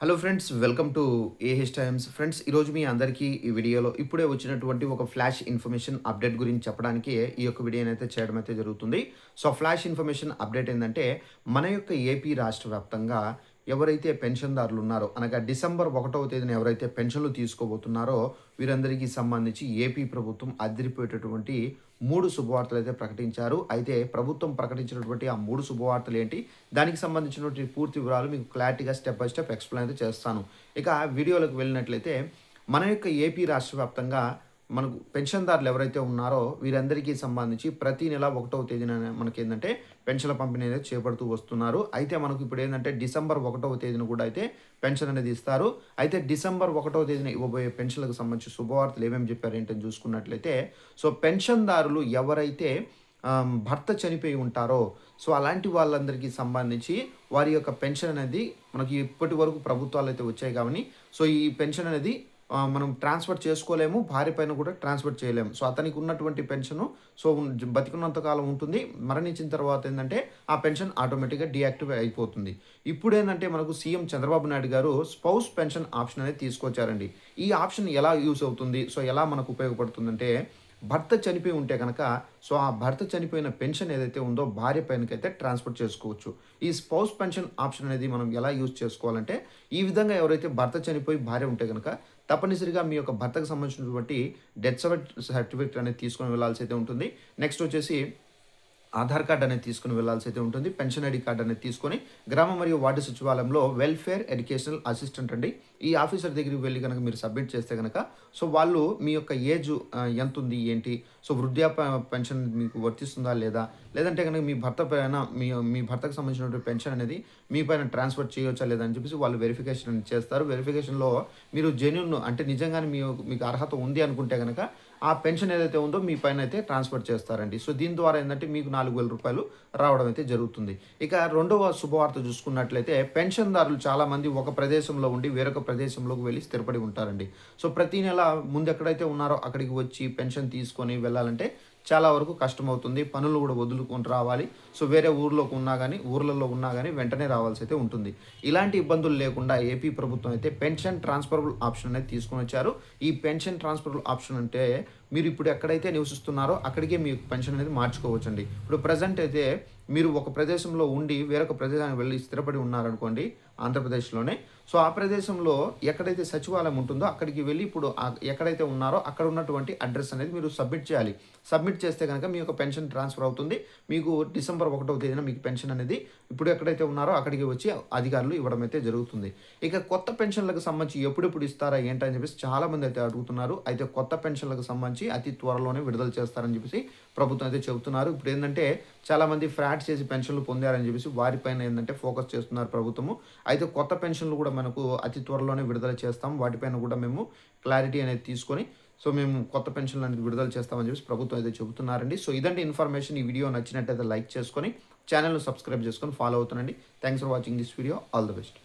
Hello friends welcome to AH Times friends ఈరోజు మీ అందరికీ ఈ వీడియోలో ఇప్పుడే వచ్చినటువంటి ఒక ఫ్లాష్ ఇన్ఫర్మేషన్ అప్డేట్ గురించి చెప్పడానికి ఈ యొక్క వీడియోని అయితే చేయడం అయితే జరుగుతుంది. సో ఫ్లాష్ ఇన్ఫర్మేషన్ అప్డేట్ ఏంటంటే మన యొక్క ఏపీ రాష్ట్ర వ్యాప్తంగా ఎవరైతే పెన్షన్దారులు ఉన్నారో అనగా డిసెంబర్ ఒకటవ తేదీన ఎవరైతే పెన్షన్లు తీసుకోబోతున్నారో వీరందరికీ సంబంధించి ఏపీ ప్రభుత్వం అదిరిపోయేటటువంటి మూడు శుభవార్తలు అయితే ప్రకటించారు. అయితే ప్రభుత్వం ప్రకటించినటువంటి ఆ మూడు శుభవార్తలు ఏంటి? దానికి సంబంధించినటువంటి పూర్తి వివరాలు మీకు క్లారిటీగా స్టెప్ బై స్టెప్ ఎక్స్ప్లెయిన్ అయితే చేస్తాను. ఇక వీడియోలకు వెళ్ళినట్లయితే మన యొక్క ఏపీ రాష్ట్ర వ్యాప్తంగా మనకు పెన్షన్దారులు ఎవరైతే ఉన్నారో వీరందరికీ సంబంధించి ప్రతి నెల ఒకటవ తేదీన మనకి ఏంటంటే పెన్షన్ల పంపిణీ అనేది చేపడుతూ వస్తున్నారు. అయితే మనకు ఇప్పుడు ఏంటంటే డిసెంబర్ ఒకటవ తేదీన కూడా అయితే పెన్షన్ అనేది ఇస్తారు. అయితే డిసెంబర్ ఒకటవ తేదీన ఇవ్వబోయే పెన్షన్లకు సంబంధించి శుభవార్తలు ఏమేమి చెప్పారు ఏంటని చూసుకున్నట్లయితే సో పెన్షన్దారులు ఎవరైతే భర్త చనిపోయి ఉంటారో సో అలాంటి వాళ్ళందరికీ సంబంధించి వారి యొక్క పెన్షన్ అనేది మనకి ఇప్పటి వరకు ప్రభుత్వాలు అయితే వచ్చాయి కాబట్టి సో ఈ పెన్షన్ అనేది మనం ట్రాన్స్ఫర్ చేసుకోలేము భార్య పైన కూడా ట్రాన్స్ఫర్ చేయలేము. సో అతనికి ఉన్నటువంటి పెన్షన్ సో ఉన్- బతికున్నంత కాలం ఉంటుంది. మరణించిన తర్వాత ఏంటంటే ఆ పెన్షన్ ఆటోమేటిక్గా డియాక్టివ్ అయిపోతుంది. ఇప్పుడు ఏంటంటే మనకు సీఎం చంద్రబాబు నాయుడు గారు స్పౌస్ పెన్షన్ ఆప్షన్ అనేది తీసుకొచ్చారండి. ఈ ఆప్షన్ ఎలా యూస్ అవుతుంది? సో ఎలా మనకు ఉపయోగపడుతుందంటే భర్త చనిపోయి ఉంటే కనుక సో ఆ భర్త చనిపోయిన పెన్షన్ ఏదైతే ఉందో భార్య పైనకైతే ట్రాన్స్ఫర్ చేసుకోవచ్చు. ఈ స్పౌస్ పెన్షన్ ఆప్షన్ అనేది మనం ఎలా యూజ్ చేసుకోవాలంటే ఈ విధంగా ఎవరైతే భర్త చనిపోయి భార్య ఉంటే కనుక తప్పనిసరిగా మీ యొక్క భర్తకు సంబంధించినటువంటి డెత్ సర్టిఫికేట్ అనేది తీసుకొని వెళ్ళాల్సి అయితే ఉంటుంది. నెక్స్ట్ వచ్చేసి ఆధార్ కార్డ్ అనేది తీసుకుని వెళ్ళాల్సి అయితే ఉంటుంది. పెన్షన్ ఐడి కార్డ్ అనేది తీసుకొని గ్రామ మరియు వార్డు సచివాలయంలో వెల్ఫేర్ ఎడ్యుకేషనల్ అసిస్టెంట్ అండి. ఈ ఆఫీసర్ దగ్గరికి వెళ్ళి కనుక మీరు సబ్మిట్ చేస్తే కనుక సో వాళ్ళు మీ యొక్క ఏజ్ ఎంత ఉంది ఏంటి? సో వృద్ధాప్య పెన్షన్ మీకు వర్తిస్తుందా లేదా? లేదంటే కనుక మీ భర్త పైన మీ మీ భర్తకు సంబంధించినటువంటి పెన్షన్ అనేది మీ పైన ట్రాన్స్ఫర్ చేయవచ్చా లేదా అని చెప్పేసి వాళ్ళు వెరిఫికేషన్ చేస్తారు. వెరిఫికేషన్లో మీరు జెన్యున్ అంటే నిజంగానే మీ మీకు అర్హత ఉంది అనుకుంటే కనుక ఆ పెన్షన్ ఏదైతే ఉందో మీ పైన అయితే ట్రాన్స్ఫర్ చేస్తారండి. సో దీని ద్వారా ఏంటంటే మీకు నాలుగు వేల రూపాయలు రావడం అయితే జరుగుతుంది. ఇక రెండవ శుభవార్త చూసుకున్నట్లయితే పెన్షన్దారులు చాలామంది ఒక ప్రదేశంలో ఉండి వేరొక ప్రదేశంలోకి వెళ్ళి స్థిరపడి ఉంటారండి. సో ప్రతి నెల ముందు ఎక్కడైతే ఉన్నారో అక్కడికి వచ్చి పెన్షన్ తీసుకొని వెళ్ళాలంటే చాలా వరకు కష్టమవుతుంది. పనులు కూడా వదులుకొని రావాలి. సో వేరే ఊర్లోకి ఉన్నా కానీ ఊర్లలో ఉన్నా కానీ వెంటనే రావాల్సి అయితే ఉంటుంది. ఇలాంటి ఇబ్బందులు లేకుండా ఏపీ ప్రభుత్వం అయితే పెన్షన్ ట్రాన్స్ఫరబుల్ ఆప్షన్ అనేది తీసుకొని వచ్చారు. ఈ పెన్షన్ ట్రాన్స్ఫరబుల్ ఆప్షన్ అంటే మీరు ఇప్పుడు ఎక్కడైతే నివసిస్తున్నారో అక్కడికే మీ పెన్షన్ అనేది మార్చుకోవచ్చండి. ఇప్పుడు ప్రజెంట్ అయితే మీరు ఒక ప్రదేశంలో ఉండి వేరొక ప్రదేశానికి వెళ్ళి స్థిరపడి ఉన్నారనుకోండి ఆంధ్రప్రదేశ్లోనే. సో ఆ ప్రదేశంలో ఎక్కడైతే సచివాలయం ఉంటుందో అక్కడికి వెళ్ళి ఇప్పుడు ఎక్కడైతే ఉన్నారో అక్కడ ఉన్నటువంటి అడ్రస్ అనేది మీరు సబ్మిట్ చేయాలి. సబ్మిట్ చేస్తే కనుక మీ యొక్క పెన్షన్ ట్రాన్స్ఫర్ అవుతుంది. మీకు డిసెంబర్ ఒకటవ తేదీన మీకు పెన్షన్ అనేది ఇప్పుడు ఎక్కడైతే ఉన్నారో అక్కడికి వచ్చి అధికారులు ఇవ్వడం అయితే జరుగుతుంది. ఇక కొత్త పెన్షన్లకు సంబంధించి ఎప్పుడెప్పుడు ఇస్తారా ఏంటని చెప్పేసి చాలామంది అయితే అడుగుతున్నారు. అయితే కొత్త పెన్షన్లకు సంబంధించి అతి త్వరలోనే విడుదల చేస్తారని చెప్పేసి ప్రభుత్వం అయితే చెబుతున్నారు. ఇప్పుడు ఏంటంటే చాలామంది ఫ్రాడ్ చేసి పెన్షన్లు పొందారని చెప్పేసి వారిపైన ఏంటంటే ఫోకస్ చేస్తున్నారు ప్రభుత్వము. అయితే కొత్త పెన్షన్లు కూడా మనకు అతి త్వరలోనే విడుదల చేస్తాం. వాటిపైన కూడా మేము క్లారిటీ అనేది తీసుకొని సో మేము కొత్త పెన్షన్లు అనేది విడుదల చేస్తామని చెప్పేసి ప్రభుత్వం అయితే చెబుతున్నారండి. సో ఇదంటే ఇన్ఫర్మేషన్. ఈ వీడియో నచ్చినట్టయితే లైక్ చేసుకొని ఛానల్ను సబ్స్క్రైబ్ చేసుకొని ఫాలో అవుతానండి thanks for watching this video all the best